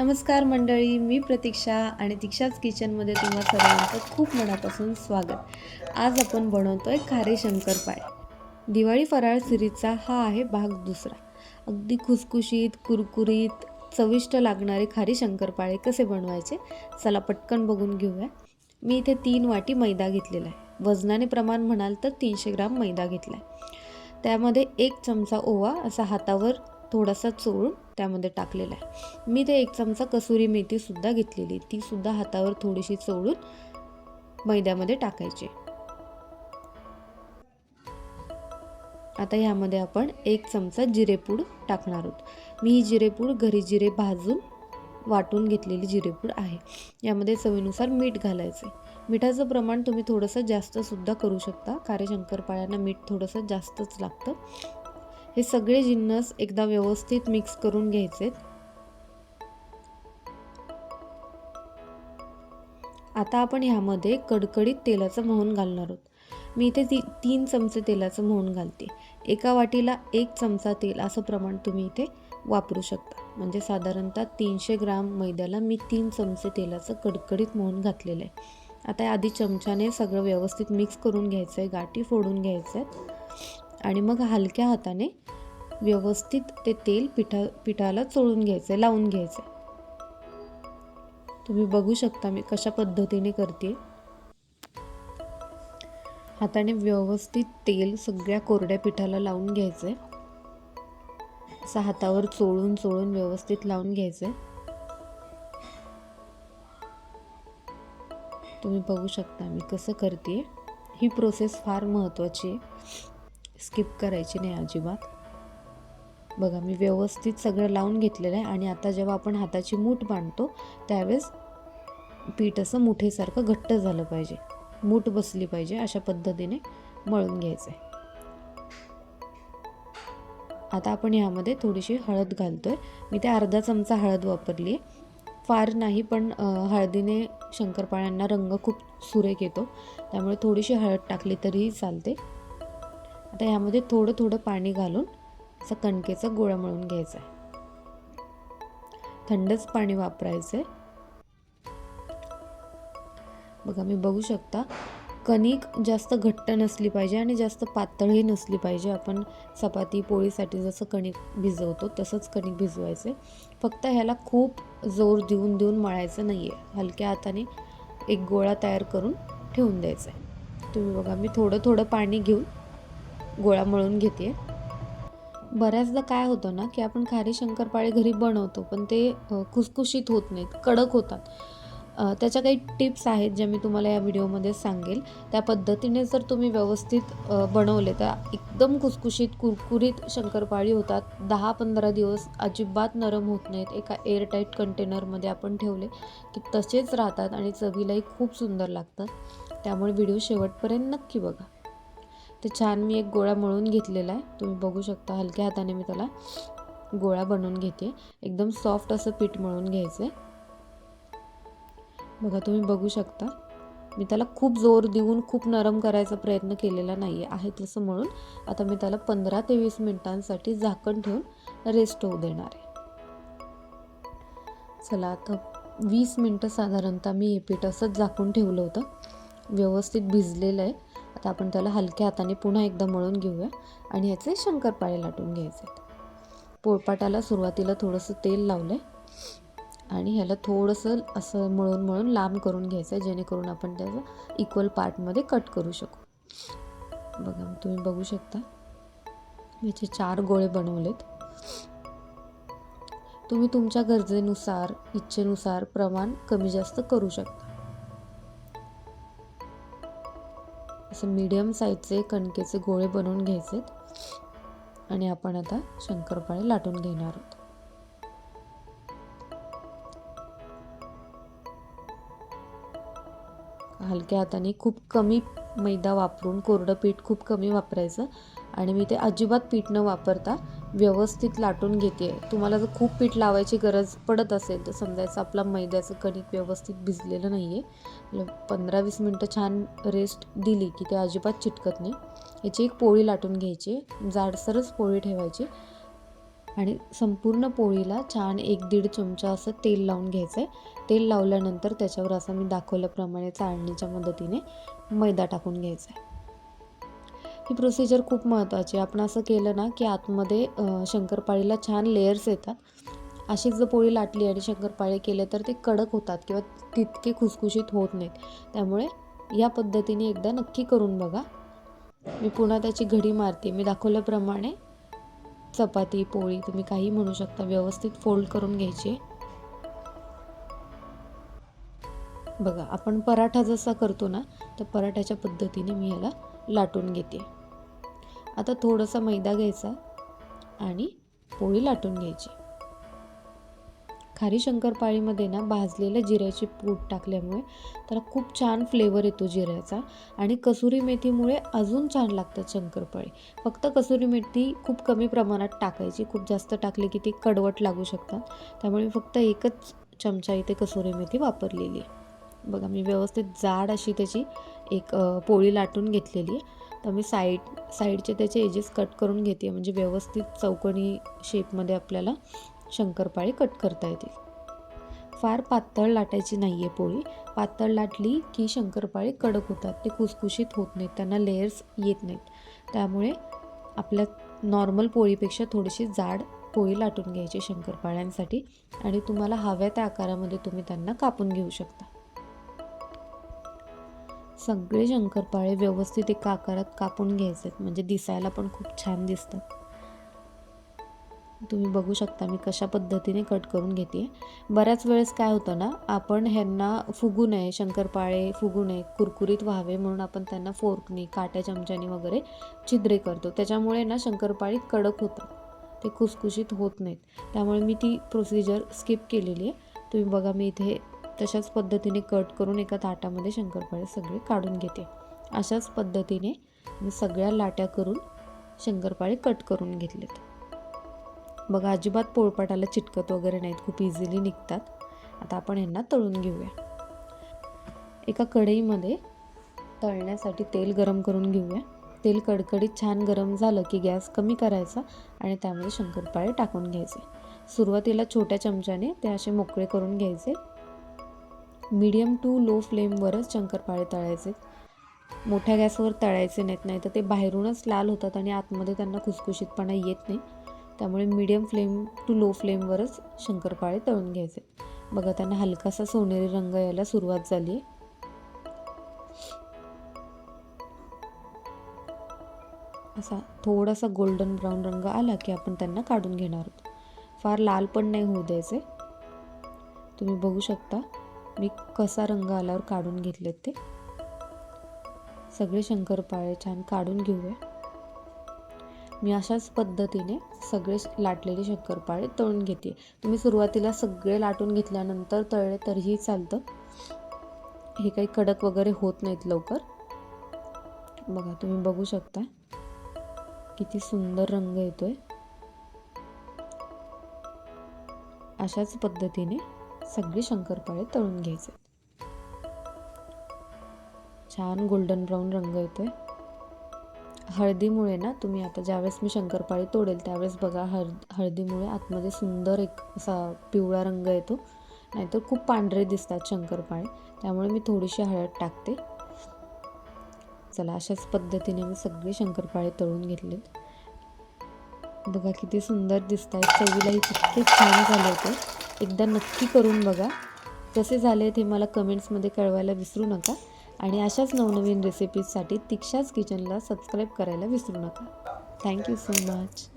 नमस्कार मंडळी मी प्रतीक्षा आणि दीक्षाच किचनमध्ये तुम्हा सर्वांचं खूप मनापासून स्वागत. आज आपण बनवतोय खारे शंकरपाळे दिवाळी फराळ सिरीजचा हा आहे भाग दुसरा. अगदी खुसखुशीत कुरकुरीत चविष्ट लागणारे खारी शंकरपाळे कसे बनवायचे चला पटकन बघून घेऊया. मी इथे तीन वाटी मैदा घेतलेला आहे. वजनाने प्रमाण म्हणाल तर तीनशे ग्राम मैदा घेतला आहे. त्यामध्ये एक चमचा ओवा असा हातावर थोडासा चोळून त्यामध्ये टाकलेला आहे. मी ते एक चमचा कसुरी मेथीसुद्धा घेतलेली. तीसुद्धा हातावर थोडीशी चोळून मैद्यामध्ये टाकायची. आता ह्यामध्ये आपण एक चमचा जिरेपूड टाकणार आहोत. मी ही जिरेपूड घरी जिरे भाजून वाटून घेतलेली जिरेपूड आहे. यामध्ये चवीनुसार मीठ घालायचे. मिठाचं प्रमाण तुम्ही थोडंसं जास्तसुद्धा करू शकता. कारण शंकरपाळ्यांना मीठ थोडंसं जास्तच लागतं. हे सगळे जिन्नस एकदा व्यवस्थित मिक्स करून घ्यायचे. आता आपण ह्यामध्ये कडकडीत तेलाचं मोहन घालणार आहोत. मी इथे ती तीन चमचे तेलाचं मोहन घालते. एका वाटीला एक चमचा तेल असं प्रमाण तुम्ही इथे वापरू शकता. म्हणजे साधारणतः तीनशे ग्राम मैद्याला मी तीन चमचे तेलाचं कडकडीत मोहन घातलेलं आहे. आता आधी चमच्याने सगळं व्यवस्थित मिक्स करून घ्यायचं आहे गाठी फोडून घ्यायचं आहे आणि मग हलक्या हाताने व्यवस्थित ते तेल पिठा पिठाला चोळून घ्यायचं आहे लावून घ्यायचं आहे तुम्ही बघू शकता मी कशा पद्धतीने करते हाताने व्यवस्थित तेल सगळ्या कोरड्या पिठाला लावून घ्यायचं आहे असं हातावर चोळून चोळून व्यवस्थित लावून घ्यायचं आहे तुम्ही बघू शकता मी कसं करते ही प्रोसेस फार महत्त्वाची आहे. स्किप करायची नाही अजिबात. बघा मी व्यवस्थित सगळं लावून घेतलेलं आहे आणि आता जेव्हा आपण हाताची मूठ बांधतो त्यावेळेस पीठ असं मुठेसारखं घट्ट झालं पाहिजे. मूठ बसली पाहिजे अशा पद्धतीने मळून घ्यायचं आहे आता आपण ह्यामध्ये थोडीशी हळद घालतोय. मी ते अर्धा चमचा हळद वापरली आहे फार नाही पण हळदीने शंकरपाळ्यांना रंग खूप सुरेख येतो. त्यामुळे थोडीशी हळद टाकली तरीही चालते. आता ह्यामध्ये थोडं थोडं पाणी घालून असं कणकेचा गोळा मळून घ्यायचा आहे थंडच पाणी वापरायचं आहे बघा मी बघू शकता कणिक जास्त घट्ट नसली पाहिजे आणि जास्त पातळही नसली पाहिजे. आपण चपाती पोळीसाठी जसं कणिक भिजवतो तसंच कणिक भिजवायचं फक्त ह्याला खूप जोर देऊन देऊन मळायचं नाही आहे हलक्या हाताने एक गोळा तयार करून ठेवून द्यायचा आहे तुम्ही बघा मी थोडं थोडं पाणी घेऊन गोळा मळून घेते. बऱ्याचदा काय होतं ना की आपण खारी शंकरपाळे घरी बनवतो पण ते खुसखुशीत होत नाहीत कडक होतात. त्याच्या काही टिप्स आहेत ज्या मी तुम्हाला या व्हिडिओमध्ये सांगेल. त्या पद्धतीने जर तुम्ही व्यवस्थित बनवले तर एकदम खुसखुशीत कुरकुरीत शंकरपाळी होतात. दहा पंधरा दिवस अजिबात नरम होत नाहीत. एका एअरटाईट कंटेनरमध्ये आपण ठेवले की तसेच राहतात आणि चवीलाही खूप सुंदर लागतात. त्यामुळे व्हिडिओ शेवटपर्यंत नक्की बघा. ते छान मी एक गोळा मळून घेतलेला आहे. तुम्ही बघू शकता हलक्या हाताने मी त्याला गोळा बनवून घेते. एकदम सॉफ्ट असं पीठ मळून घ्यायचं आहे बघा तुम्ही बघू शकता. मी त्याला खूप जोर देऊन खूप नरम करायचा प्रयत्न केलेला नाही आहे आहे तसं म्हणून आता मी त्याला पंधरा ते वीस मिनिटांसाठी झाकण ठेवून रेस्ट होऊ देणार आहे. चला आता वीस मिनटं साधारणतः मी हे पीठ असंच झाकून ठेवलं होतं. व्यवस्थित भिजलेलं आहे. आता आपण त्याला हलक्या हाताने पुन्हा एकदा मळून घेऊया आणि ह्याचे शंकरपाळे लाटून घ्यायचे पोळपाटाला सुरुवातीला थोडंसं तेल लावलं आहे आणि ह्याला थोडंसं असं मळून मळून लांब करून घ्यायचं आहे जेणेकरून आपण त्याचं इक्वल पार्टमध्ये कट करू शकू. बघा तुम्ही बघू शकता. याचे चार गोळे बनवलेत. तुम्ही तुमच्या गरजेनुसार इच्छेनुसार प्रमाण कमी जास्त करू शकता. असं मीडियम साईजचे कणकेचे गोळे बनवून घ्यायचे आणि आपण आता शंकरपाळे लाटून घेणार आहोत. हलक्या हाताने खूप कमी मैदा वापरून कोरडं पीठ खूप कमी वापरायचं आणि मी ते अजिबात पीठ न वापरता व्यवस्थित लाटून घेते. तुम्हाला जर खूप पीठ लावायची गरज पडत असेल तर समजायचं आपला मैद्याचं कणिक व्यवस्थित भिजलेलं नाही आहे पंधरा वीस मिनटं छान रेस्ट दिली की ते अजिबात चिटकत नाही. याची एक पोळी लाटून घ्यायची. जाडसरच पोळी ठेवायची. आणि संपूर्ण पोळीला छान एक दीड चमचा असं तेल लावून घ्यायचं आहे तेल लावल्यानंतर त्याच्यावर असं मी दाखवल्याप्रमाणे चाळणीच्या मदतीने मैदा टाकून घ्यायचा आहे ही प्रोसिजर खूप महत्त्वाची आहे. आपण असं केलं ना की आतमध्ये शंकरपाळीला छान लेयर्स येतात. अशीच जर पोळी लाटली आणि शंकरपाळी केले तर ते कडक होतात किंवा तितके खुसखुशीत होत नाहीत. त्यामुळे या पद्धतीने एकदा नक्की करून बघा. मी पुन्हा त्याची घडी मारते. मी दाखवल्याप्रमाणे चपाती पोळी तुम्ही काही म्हणू शकता व्यवस्थित फोल्ड करून घ्यायची. बघा आपण पराठा जसा करतो ना तर पराठ्याच्या पद्धतीने मी याला लाटून घेते. आता थोडासा मैदा घ्यायचा आणि पोळी लाटून घ्यायची. खारी शंकरपाळीमध्ये ना भाजलेल्या जिऱ्याची पूड टाकल्यामुळे त्याला खूप छान फ्लेवर येतो जिऱ्याचा. आणि कसुरी मेथीमुळे अजून छान लागतात शंकरपाळी. फक्त कसुरी मेथी खूप कमी प्रमाणात टाकायची. खूप जास्त टाकली की ती कडवट लागू शकतात. त्यामुळे फक्त एकच चमचा इथे कसुरी मेथी वापरलेली आहे. बघा मी व्यवस्थित जाड अशी त्याची एक पोळी लाटून घेतलेली आहे. तर मी साईड साईडचे त्याचे एजेस कट करून घेते. म्हणजे व्यवस्थित चौकणी शेपमध्ये आपल्याला शंकरपाळी कट करता येतील. फार पातळ लाटायची नाही आहे पोळी. पातळ लाटली की शंकरपाळी कडक होतात. ते कुसकुशीत होत नाहीत. त्यांना लेयर्स येत नाहीत. त्यामुळे आपल्या नॉर्मल पोळीपेक्षा थोडीशी जाड पोळी लाटून घ्यायची शंकरपाळ्यांसाठी आणि तुम्हाला हव्या त्या आकारामध्ये तुम्ही त्यांना कापून घेऊ शकता. सगळे शंकरपाळे व्यवस्थित एका आकारात कापून घ्यायचे आहेत म्हणजे दिसायला पण खूप छान दिसतात. तुम्ही बघू शकता मी कशा पद्धतीने कट करून घेते. बऱ्याच वेळेस काय होतं ना आपण ह्यांना फुगू नये शंकरपाळे फुगू नये कुरकुरीत व्हावे म्हणून आपण त्यांना फोर्कनी काट्या चमच्यानी वगैरे छिद्रे करतो. त्याच्यामुळे ना शंकरपाळी कडक होतात ते खुसखुशीत होत नाहीत. त्यामुळे मी ती प्रोसिजर स्किप केलेली आहे. तुम्ही बघा मी इथे तशाच पद्धतीने कट करून एका ताटामध्ये शंकरपाळे सगळे काढून घेते. अशाच पद्धतीने मी सगळ्या लाट्या करून शंकरपाळे कट करून घेतलेत. बघा अजिबात पोळपाटाला चिटकत वगैरे नाहीत. खूप इझिली निघतात. आता आपण यांना तळून घेऊया. एका कढईमध्ये तळण्यासाठी तेल गरम करून घेऊया. तेल कडकडीत छान गरम झालं की गॅस कमी करायचा आणि त्यामध्ये शंकरपाळे टाकून घ्यायचे. सुरुवातीला छोट्या चमच्याने ते असे मोकळे करून घ्यायचे. मीडियम टू लो फ्लेमवरच शंकरपाळे तळायचे. मोठ्या गॅसवर तळायचे नाहीत नाही तर ते बाहेरूनच लाल होतात आणि आतमध्ये त्यांना खुसखुशीतपणा येत नाही. त्यामुळे मीडियम फ्लेम टू लो फ्लेमवरच शंकरपाळे तळून घ्यायचे. बघा त्यांना हलकासा सोनेरी रंग यायला सुरुवात झाली आहे असा थोडासा गोल्डन ब्राऊन रंग आला की आपण त्यांना काढून घेणार आहोत. फार लाल पण नाही होऊ द्यायचे. तुम्ही बघू शकता मी कसा रंग आल्यावर काढून घेतलेत ते. सगळे शंकरपाळे छान काढून घेऊया. मी अशाच पद्धतीने सगळे लाटलेले शंकरपाळे तळून घेते. तुम्ही सुरुवातीला सगळे लाटून घेतल्यानंतर तळले तरीही चालतं. हे काही कडक वगैरे होत नाहीत लवकर. बघा तुम्ही बघू शकता किती सुंदर रंग येतोय. अशाच पद्धतीने सगळे शंकरपाळे तळून घ्यायचे. छान गोल्डन ब्राऊन रंग येतोय. हळदीमुळे ना तुम्ही आता ज्यावेळेस मी शंकरपाळी तोडेल त्यावेळेस बघा हळद हळदीमुळे आतमध्ये सुंदर एक असा पिवळा रंग येतो. नाहीतर खूप पांढरे दिसतात शंकरपाळे. त्यामुळे मी थोडीशी हळद टाकते. चला अशाच पद्धतीने मी सगळे शंकरपाळे तळून घेतलेत बघा किती सुंदर दिसत आहेत चवीलाही तितके छान झाले होते एकदा नक्की करून बघा. कसे झाले ते मला कमेंट्समध्ये कळवायला विसरू नका. आणि अशाच नवनवीन रेसिपीजसाठी तिक्षाच किचनला सबस्क्राईब करायला विसरू नका. Thank you so much